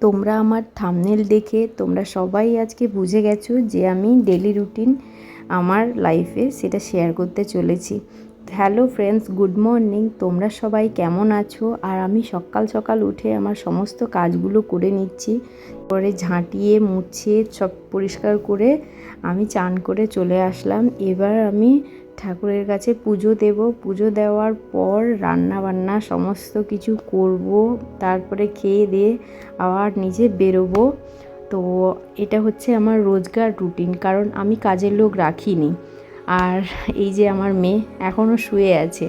তোমরা আমার থামনেল দেখে তোমরা সবাই আজকে বুঝে গেছো যে আমি ডেলি রুটিন আমার লাইফে সেটা শেয়ার করতে চলেছি। হ্যালো ফ্রেন্ডস গুড মর্নিং তোমরা সবাই কেমন আছো? আর আমি সকাল সকাল উঠে আমার সমস্ত কাজগুলো করে নিচ্ছি। পরে ঝাঁটিয়ে, মুছে, সব পরিষ্কার করে আমি চান করে চলে আসলাম। এবার আমি ঠাকুরের কাছে পুজো দেব। পুজো দেওয়ার পর রান্না বান্না সমস্ত কিছু করব, তারপরে খেয়ে দিয়ে আবার নিজে বেরোবো। তো এটা হচ্ছে আমার রোজগার রুটিন, কারণ আমি কাজের লোক রাখিনি। আর এই যে আমার মেয়ে এখনও শুয়ে আছে।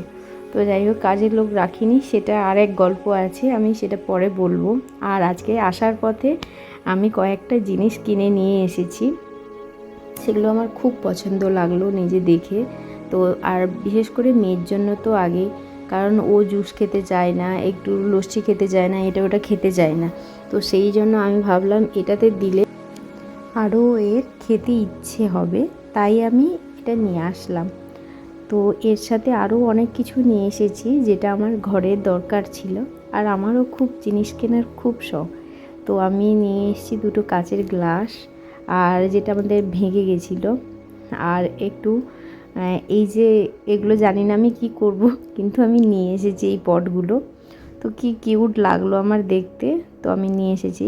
তো যাই হোক, কাজের লোক রাখিনি, সেটা আর এক গল্প আছে, আমি সেটা পরে বলব। আর আজকে আসার পথে আমি কয়েকটা জিনিস কিনে নিয়ে এসেছি। সেগুলো আমার খুব পছন্দ লাগল নিজে দেখে। তো আর বিশেষ করে মেয়ের জন্য তো আগেই কারণ ও জুস খেতে চায় না, একটু লস্যি খেতে চায় না, এটা ওটা খেতে চায় না। তো সেই জন্য আমি ভাবলাম এটাতে দিলে আরও এর খেতে ইচ্ছে হবে, তাই আমি এটা নিয়ে আসলাম। তো এর সাথে আরও অনেক কিছু নিয়ে এসেছি যেটা আমার ঘরের দরকার ছিল, আর আমারও খুব জিনিস কেনার খুব শখ। তো আমি নিয়ে এসেছি দুটো কাচের গ্লাস, আর যেটা আমাদের ভেঙে গেছিল, আর একটু এই যে এগুলো জানি না আমি কি করব, কিন্তু আমি নিয়ে এসেছি এই পটগুলো। তো কি কিউট লাগল আমার দেখতে, তো আমি নিয়ে এসেছি।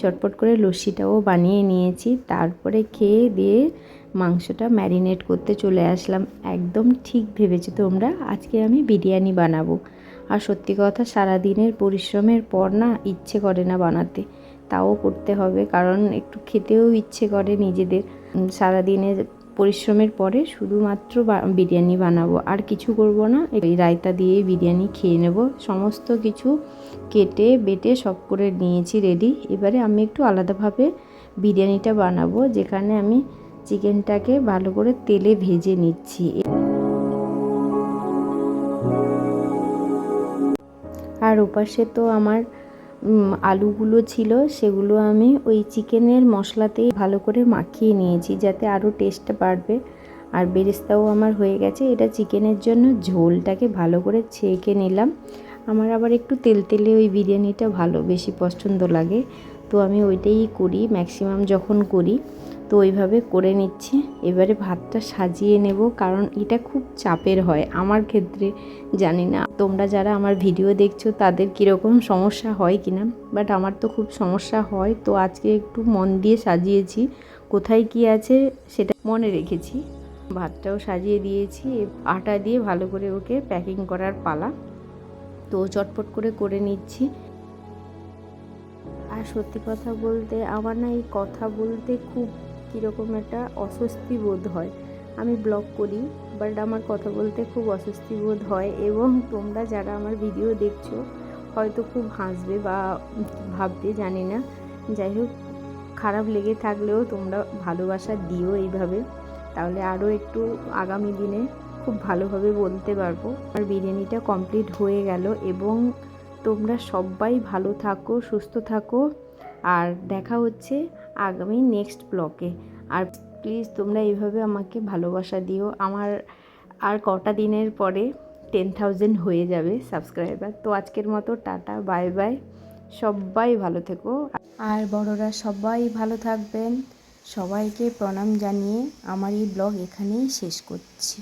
চটপট করে লস্যিটাও বানিয়ে নিয়েছি, তারপরে খেয়ে দিয়ে মাংসটা ম্যারিনেট করতে চলে আসলাম। একদম ঠিক ভেবেছো তোমরা? আজকে আমি বিরিয়ানি বানাবো। আর সত্যি কথা, সারাদিনের পরিশ্রমের পর না ইচ্ছে করে না বানাতে। তাও করতে হবে, কারণ একটু খেতেও ইচ্ছে করে নিজেদের। সারাদিনের পরিশ্রমের পরে শুধুমাত্র বিরিয়ানি বানাবো। আর কিছু করব না, এই রায়তা দিয়ে বিরিয়ানি খেয়ে নেব। সমস্ত কিছু কেটে, বেটে সব করে নিয়েছি রেডি এবারে আমি একটু আলাদাভাবে বিরিয়ানিটা বানাবো, যেখানে আমি চিকেনটাকে ভালো করে তেলে ভেজে নিচ্ছি। আর ওপাশে তো আমার আলুগুলো ছিল, সেগুলো আমি ওই চিকেনের মশলাতেই ভালো করে মাখিয়ে নিয়েছি যাতে আরও টেস্টটা বাড়বে। আর বেরেস্তাও আমার হয়ে গেছে, এটা চিকেনের জন্য ঝোলটাকে ভালো করে ছেঁকে নিলাম। আমার আবার একটু তেল তেলে ওই বিরিয়ানিটা ভালো, বেশি পছন্দ লাগে। তো আমি ওইটাই করি ম্যাক্সিমাম যখন করি। তো ওইভাবে করে নিচ্ছি। এবারে ভাতটা সাজিয়ে নেব কারণ এটা খুব চাপের হয় আমার ক্ষেত্রে, জানি না। তোমরা যারা আমার ভিডিও দেখছ তাদের কীরকম সমস্যা হয় কিনা বাট আমার তো খুব সমস্যা হয়, তো আজকে একটু মন দিয়ে সাজিয়েছি। কোথায় কি আছে সেটা মনে রেখেছি। ভাতটাও সাজিয়ে দিয়েছি আটা দিয়ে ভালো করে ওকে প্যাকিং করার পালা। তো চটপট করে করে নিচ্ছি। আর সত্যি কথা বলতে, আমার না এই কথা বলতে খুব কীরকম একটা অস্বস্তি বোধ হয়। আমি ব্লগ করি, বাট আমার কথা বলতে খুব অস্বস্তি বোধ হয় এবং তোমরা যারা আমার ভিডিও দেখছ, হয়তো খুব হাসবে বা ভাববে জানি না। যাই হোক, খারাপ লেগে থাকলেও তোমরা ভালোবাসা দিও এইভাবে। তাহলে আরও একটু আগামী দিনে খুব ভালোভাবে বলতে পারব। আর বিরিয়ানিটা কমপ্লিট হয়ে গেল এবং তোমরা সবাই ভালো থাকো, সুস্থ থাকো। আর দেখা হচ্ছে আগামী নেক্সট ব্লকে আর প্লিজ তোমরা এইভাবে আমাকে ভালোবাসা দিও। আমার আর কটা দিনের পরে টেন থাউজেন্ড হয়ে যাবে সাবস্ক্রাইবার তো আজকের মতো টাটা বাই বাই সবাই ভালো থেকো। আর বড়রা সবাই ভালো থাকবেন। সবাইকে প্রণাম জানিয়ে আমার এই ব্লগ এখানেই শেষ করছি।